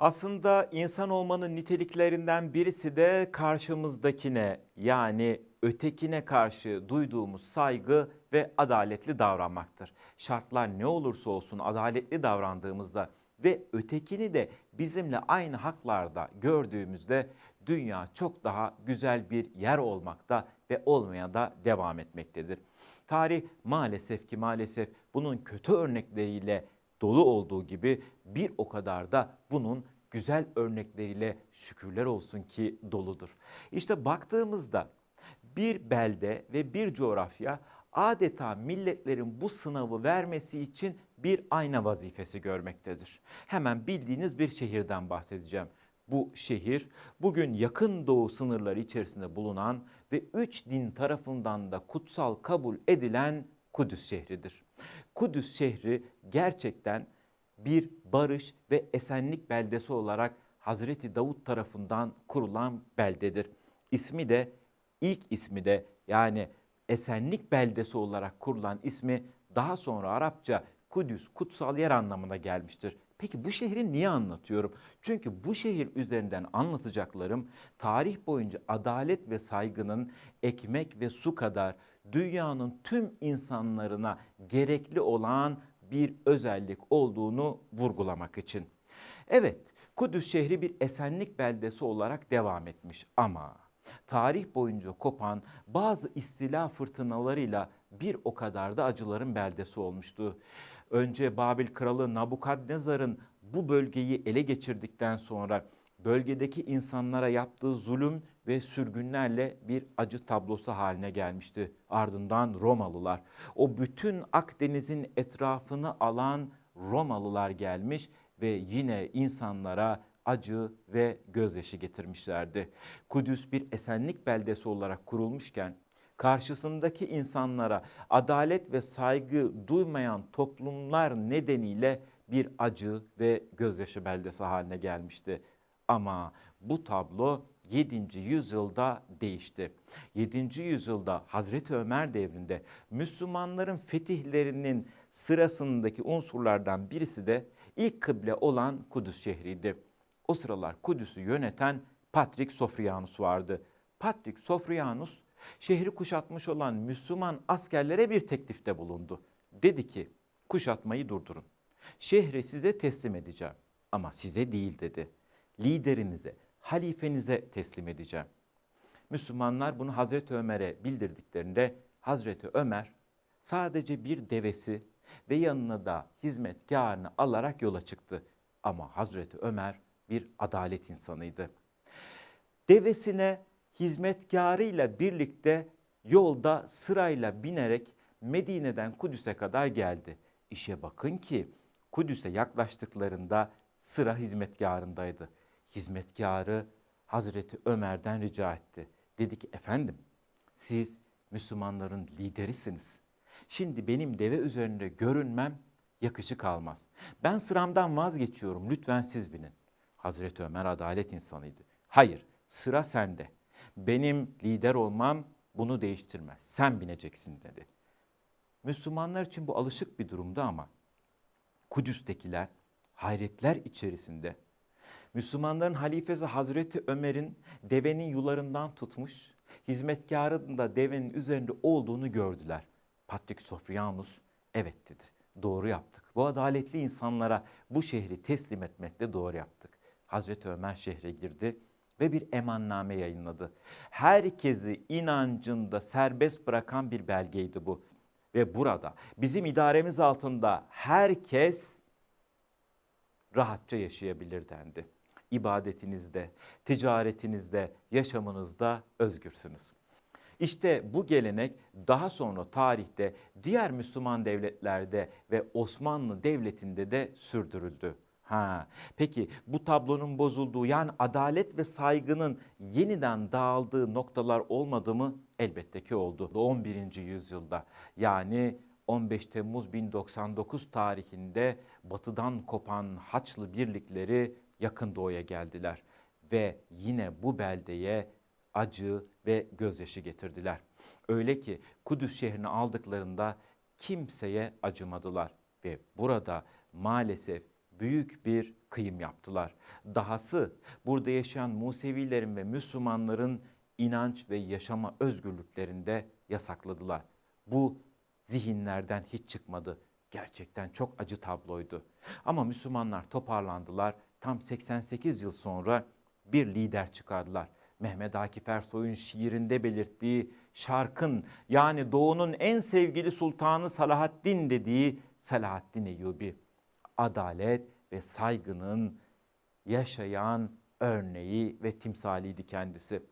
Aslında insan olmanın niteliklerinden birisi de karşımızdakine yani ötekine karşı duyduğumuz saygı ve adaletli davranmaktır. Şartlar ne olursa olsun adaletli davrandığımızda ve ötekini de bizimle aynı haklarda gördüğümüzde dünya çok daha güzel bir yer olmakta ve olmaya da devam etmektedir. Tarih maalesef ki maalesef bunun kötü örnekleriyle dolu olduğu gibi bir o kadar da bunun güzel örnekleriyle şükürler olsun ki doludur. İşte baktığımızda bir belde ve bir coğrafya adeta milletlerin bu sınavı vermesi için bir ayna vazifesi görmektedir. Hemen bildiğiniz bir şehirden bahsedeceğim. Bu şehir bugün yakın doğu sınırları içerisinde bulunan ve üç din tarafından da kutsal kabul edilen Kudüs şehridir. Kudüs şehri gerçekten bir barış ve esenlik beldesi olarak Hazreti Davut tarafından kurulan beldedir. İsmi de ilk ismi de yani esenlik beldesi olarak kurulan ismi daha sonra Arapça Kudüs, kutsal yer anlamına gelmiştir. Peki bu şehri niye anlatıyorum? Çünkü bu şehir üzerinden anlatacaklarım tarih boyunca adalet ve saygının ekmek ve su kadar dünyanın tüm insanlarına gerekli olan bir özellik olduğunu vurgulamak için. Evet, Kudüs şehri bir esenlik beldesi olarak devam etmiş ama tarih boyunca kopan bazı istila fırtınalarıyla bir o kadar da acıların beldesi olmuştu. Önce Babil kralı Nabukadnezar'ın bu bölgeyi ele geçirdikten sonra bölgedeki insanlara yaptığı zulüm ve sürgünlerle bir acı tablosu haline gelmişti. Ardından Romalılar, o bütün Akdeniz'in etrafını alan Romalılar gelmiş ve yine insanlara acı ve gözyaşı getirmişlerdi. Kudüs bir esenlik beldesi olarak kurulmuşken karşısındaki insanlara adalet ve saygı duymayan toplumlar nedeniyle bir acı ve gözyaşı beldesi haline gelmişti. Ama bu tablo 7. yüzyılda değişti. 7. yüzyılda Hazreti Ömer devrinde Müslümanların fetihlerinin sırasındaki unsurlardan birisi de ilk kıble olan Kudüs şehriydi. O sıralar Kudüs'ü yöneten Patrik Sofrianus vardı. Patrik Sofrianus şehri kuşatmış olan Müslüman askerlere bir teklifte bulundu. Dedi ki kuşatmayı durdurun. Şehri size teslim edeceğim ama size değil dedi. Liderinize, halifenize teslim edeceğim. Müslümanlar bunu Hazreti Ömer'e bildirdiklerinde Hazreti Ömer sadece bir devesi ve yanına da hizmetkarını alarak yola çıktı. Ama Hazreti Ömer bir adalet insanıydı. Devesine hizmetkarıyla birlikte yolda sırayla binerek Medine'den Kudüs'e kadar geldi. İşe bakın ki Kudüs'e yaklaştıklarında sıra hizmetkarındaydı. Hizmetkarı Hazreti Ömer'den rica etti. Dedi ki efendim siz Müslümanların liderisiniz. Şimdi benim deve üzerinde görünmem yakışık almaz. Ben sıramdan vazgeçiyorum lütfen siz binin. Hazreti Ömer adalet insanıydı. Hayır sıra sende. Benim lider olmam bunu değiştirmez. Sen bineceksin dedi. Müslümanlar için bu alışık bir durumda ama Kudüs'tekiler hayretler içerisinde Müslümanların halifesi Hazreti Ömer'in devenin yularından tutmuş, hizmetkarının da devenin üzerinde olduğunu gördüler. Patrik Sofrianus evet dedi. Doğru yaptık. Bu adaletli insanlara bu şehri teslim etmekte doğru yaptık. Hazreti Ömer şehre girdi ve bir emanname yayınladı. Herkesi inancında serbest bırakan bir belgeydi bu. Ve burada bizim idaremiz altında herkes rahatça yaşayabilir dendi. İbadetinizde, ticaretinizde, yaşamınızda özgürsünüz. İşte bu gelenek daha sonra tarihte diğer Müslüman devletlerde ve Osmanlı Devleti'nde de sürdürüldü. Ha, peki bu tablonun bozulduğu yani adalet ve saygının yeniden dağıldığı noktalar olmadı mı? Elbette ki oldu. 11. yüzyılda yani 15 Temmuz 1099 tarihinde batıdan kopan Haçlı birlikleri yakın doğuya geldiler ve yine bu beldeye acı ve gözyaşı getirdiler. Öyle ki Kudüs şehrini aldıklarında kimseye acımadılar ve burada maalesef büyük bir kıyım yaptılar. Dahası burada yaşayan Musevilerin ve Müslümanların inanç ve yaşama özgürlüklerini de yasakladılar. Bu zihinlerden hiç çıkmadı. Gerçekten çok acı tabloydu. Ama Müslümanlar toparlandılar. Tam 88 yıl sonra bir lider çıkardılar. Mehmet Akif Ersoy'un şiirinde belirttiği şarkın yani doğunun en sevgili sultanı Salahaddin dediği Salahaddin Eyyubi. Adalet ve saygının yaşayan örneği ve timsaliydi kendisi.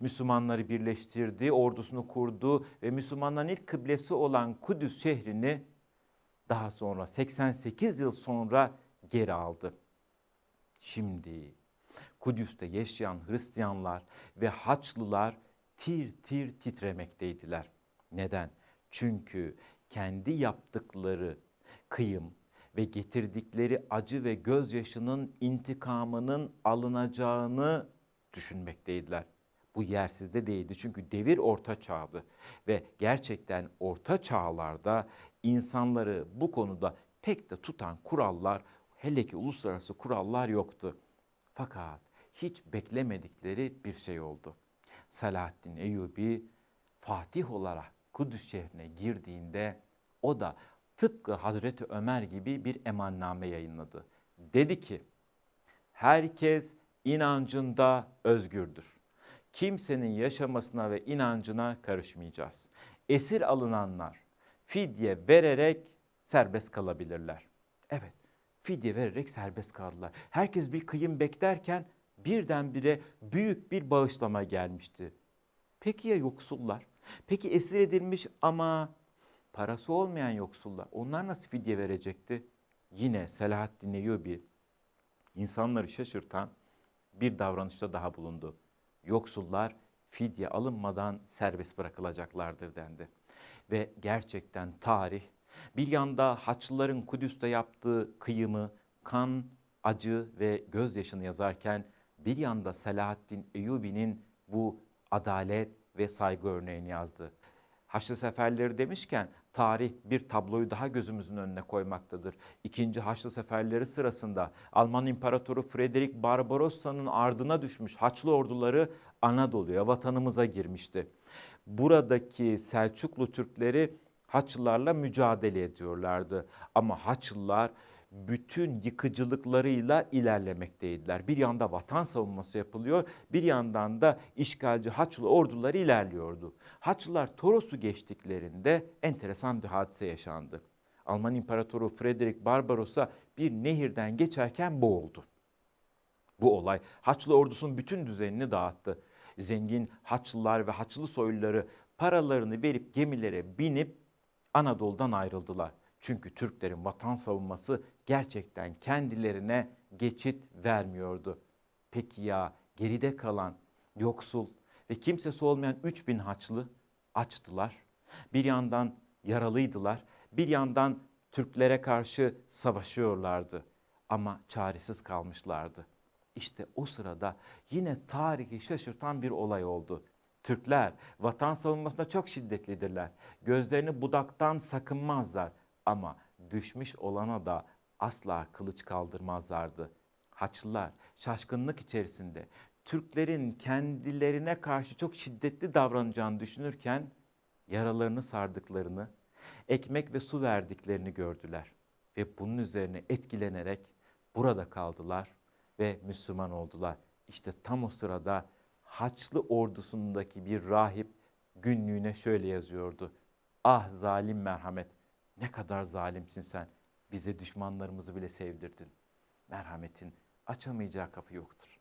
Müslümanları birleştirdi, ordusunu kurdu ve Müslümanların ilk kıblesi olan Kudüs şehrini daha sonra 88 yıl sonra geri aldı. Şimdi Kudüs'te yaşayan Hristiyanlar ve Haçlılar tir tir titremekteydiler. Neden? Çünkü kendi yaptıkları kıyım ve getirdikleri acı ve gözyaşının intikamının alınacağını düşünmekteydiler. Bu yersiz de değildi çünkü devir orta çağdı ve gerçekten orta çağlarda insanları bu konuda pek de tutan kurallar hele ki uluslararası kurallar yoktu. Fakat hiç beklemedikleri bir şey oldu. Selahaddin Eyyubi Fatih olarak Kudüs şehrine girdiğinde o da tıpkı Hazreti Ömer gibi bir emanname yayınladı. Dedi ki herkes inancında özgürdür. Kimsenin yaşamasına ve inancına karışmayacağız. Esir alınanlar fidye vererek serbest kalabilirler. Evet, fidye vererek serbest kaldılar. Herkes bir kıyım beklerken birdenbire büyük bir bağışlama gelmişti. Peki ya yoksullar? Peki esir edilmiş ama parası olmayan yoksullar onlar nasıl fidye verecekti? Yine Selahaddin Eyyubi insanları şaşırtan bir davranışta daha bulundu. Yoksullar fidye alınmadan serbest bırakılacaklardır dendi. Ve gerçekten tarih bir yanda Haçlıların Kudüs'te yaptığı kıyımı, kan, acı ve gözyaşını yazarken bir yanda Selahaddin Eyyubi'nin bu adalet ve saygı örneğini yazdı. Haçlı seferleri demişken tarih bir tabloyu daha gözümüzün önüne koymaktadır. İkinci Haçlı seferleri sırasında Alman İmparatoru Frederick Barbarossa'nın ardına düşmüş Haçlı orduları Anadolu'ya, vatanımıza girmişti. Buradaki Selçuklu Türkleri Haçlılarla mücadele ediyorlardı. Ama Haçlılar bütün yıkıcılıklarıyla ilerlemekteydiler. Bir yanda vatan savunması yapılıyor, bir yandan da işgalci Haçlı orduları ilerliyordu. Haçlılar Toros'u geçtiklerinde enteresan bir hadise yaşandı. Alman İmparatoru Frederick Barbarossa bir nehirden geçerken boğuldu. Bu olay Haçlı ordusunun bütün düzenini dağıttı. Zengin Haçlılar ve Haçlı soyluları paralarını verip gemilere binip Anadolu'dan ayrıldılar. Çünkü Türklerin vatan savunması gerçekten kendilerine geçit vermiyordu. Peki ya geride kalan yoksul ve kimsesi olmayan 3000 Haçlı açtılar. Bir yandan yaralıydılar, bir yandan Türklere karşı savaşıyorlardı ama çaresiz kalmışlardı. İşte o sırada yine tarihi şaşırtan bir olay oldu. Türkler vatan savunmasında çok şiddetlidirler. Gözlerini budaktan sakınmazlar ama düşmüş olana da asla kılıç kaldırmazlardı. Haçlılar şaşkınlık içerisinde Türklerin kendilerine karşı çok şiddetli davranacağını düşünürken yaralarını sardıklarını, ekmek ve su verdiklerini gördüler ve bunun üzerine etkilenerek burada kaldılar ve Müslüman oldular. İşte tam o sırada Haçlı ordusundaki bir rahip günlüğüne şöyle yazıyordu. Ah zalim merhamet ne kadar zalimsin sen. Bize düşmanlarımızı bile sevdirdin. Merhametin açamayacağı kapı yoktur.